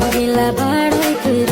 கோகில பாடுகிறேன்